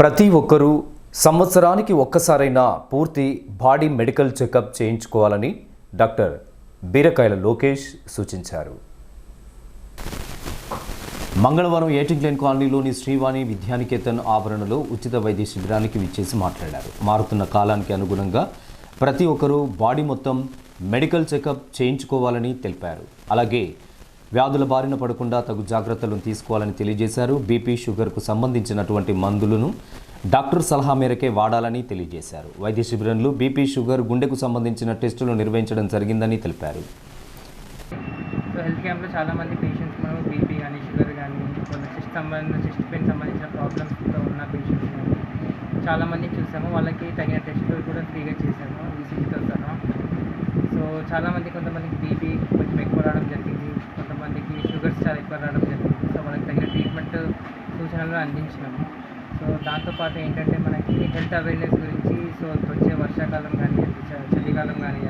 ప్రతి ఒక్కరూ సంవత్సరానికి ఒక్కసారైనా పూర్తి బాడీ మెడికల్ చెకప్ చేయించుకోవాలని డాక్టర్ బీరకాయల లోకేష్ సూచించారు. మంగళవారం ఏటింగ్ లైన్ కాలనీలోని శ్రీవాణి విద్యానికేతన్ ఆవరణలో ఉచిత వైద్య శిబిరానికి విచ్చేసి మాట్లాడారు. మారుతున్న కాలానికి అనుగుణంగా ప్రతి ఒక్కరూ బాడీ మొత్తం మెడికల్ చెకప్ చేయించుకోవాలని తెలిపారు. అలాగే వ్యాధుల బారిన పడకుండా తగు జాగ్రత్తలను తీసుకోవాలని తెలియజేశారు. బీపీ షుగర్కు సంబంధించినటువంటి మందులను డాక్టర్ సలహా మేరకే వాడాలని తెలియజేశారు. వైద్య శిబిరంలో బీపీ షుగర్ గుండెకు సంబంధించిన టెస్టులు నిర్వహించడం జరిగిందని తెలిపారు. సో హెల్త్ క్యాంప్లో చాలామంది పేషెంట్స్ మనం బీపీ కానీ షుగర్ కానీ కొన్ని సిస్ట్ సంబంధించిన సిస్ట్ పెయిన్ సంబంధించిన ప్రాబ్లమ్స్తో ఉన్న పేషెంట్స్ చాలామంది చూసాము. వాళ్ళకి తగిన టెస్టులు కూడా ఫ్రీగా చేశాము విజిట్తో సహా సో చాలామంది కొంతమందికి బీపీ కొంచెం ఎక్కువ రావడం జరిగింది కొంతమందికి చాలా ఎక్కువ రావడం జరిగింది. సో వాళ్ళకి తగిన ట్రీట్మెంట్ సూచనలు అందించినాము. సో దాంతోపాటు ఏంటంటే మనకి హెల్త్ అవేర్నెస్ గురించి సో వచ్చే వర్షాకాలం కానీ చలికాలం కానీ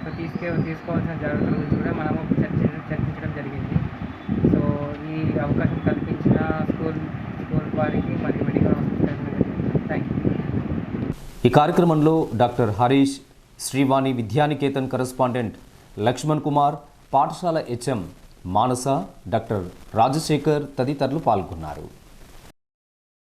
సో తీసుకే తీసుకోవాల్సిన జాగ్రత్తల గురించి కూడా మనము చర్చ చర్చించడం జరిగింది. సో ఈ అవకాశం కల్పించిన స్కూల్ స్కూల్ వారికి మరియు మెడికల్ హాస్పిటల్ థ్యాంక్ యూ ఈ కార్యక్రమంలో డాక్టర్ హరీష్ శ్రీవాణి విద్యానికేతన్ కరస్పాండెంట్ లక్ష్మణ్ కుమార్ పాఠశాల హెచ్ఎం మానస డాక్టర్ రాజశేఖర్ తదితరులు పాల్గొన్నారు.